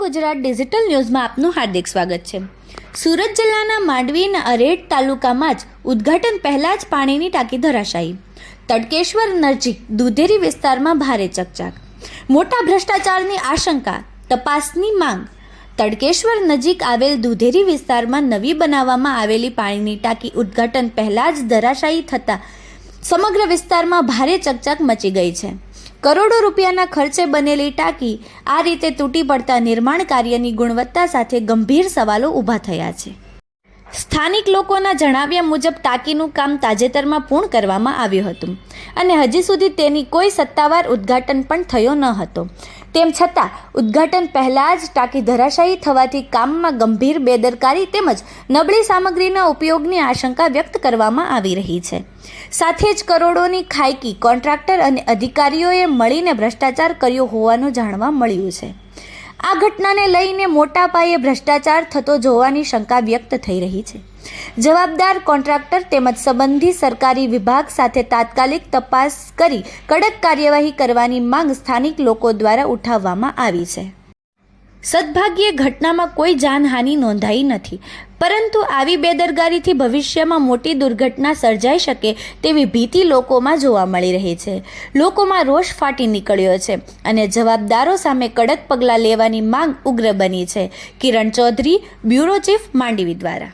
Gujarat digital ન્યૂઝમાં આપનું હાર્દિક સ્વાગત છે. સુરત જિલ્લાના માંડવીના અરેડ તાલુકામાં જ ઉદ્ઘાટન પહેલાં જ પાણીની ટાંકી ધરાશાયી. તડકેશ્વર નજીક દુધેરી વિસ્તારમાં ભારે ચકચાક. મોટા ભ્રષ્ટાચારની આશંકા, તપાસની માંગ. તડકેશ્વર નજીક આવેલ દુધેરી વિસ્તારમાં નવી બનાવવામાં આવેલી પાણીની ટાંકી ઉદ્ઘાટન પહેલાં જ ધરાશાયી થતાં સમગ્ર વિસ્તારમાં ભારે ચકચાક મચી ગઈ છે. કરોડો રૂપિયાના ખર્ચે બનેલી ટાંકી આ રીતે તૂટી પડતા નિર્માણ કાર્યની ગુણવત્તા સાથે ગંભીર સવાલો ઊભા થયા છે. સ્થાનિક લોકોના જણાવ્યા મુજબ ટાંકીનું કામ તાજેતરમાં પૂર્ણ કરવામાં આવ્યું હતું અને હજી સુધી તેની કોઈ સત્તાવાર ઉદ્ઘાટન પણ થયો ન હતો. તેમ છતાં, ઉદ્ઘાટન પહેલાં જ ટાંકી ધરાશાયી થવાથી કામમાં ગંભીર બેદરકારી તેમજ નબળી સામગ્રીના ઉપયોગની આશંકા વ્યક્ત કરવામાં આવી રહી છે. સાથે જ કરોડોની ખાયકી કોન્ટ્રાક્ટર અને અધિકારીઓએ મળીને ભ્રષ્ટાચાર કર્યો હોવાનું જાણવા મળ્યું છે. આ ઘટનાને લઈને મોટા પાયે ભ્રષ્ટાચાર થતો જોવાની શંકા વ્યક્ત થઈ રહી છે. જવાબદાર કોન્ટ્રાક્ટર તેમજ સંબંધી સરકારી વિભાગ સાથે તાત્કાલિક તપાસ કરી કડક કાર્યવાહી કરવાની માંગ સ્થાનિક લોકો દ્વારા ઉઠાવવામાં આવી છે. સદભાગ્યે ઘટનામાં કોઈ જાનહાનિ નોંધાઈ નથી. પરંતુ આવી બેદરકારીથી ભવિષ્યમાં મોટી દુર્ઘટના સર્જાઈ શકે તેવી ભીતિ લોકોમાં જોવા મળી રહી છે. લોકોમાં રોષ ફાટી નીકળ્યો છે અને જવાબદારો સામે કડક પગલાં લેવાની માંગ ઉગ્ર બની છે. કિરણ ચૌધરી, બ્યુરો ચીફ માંડવી દ્વારા.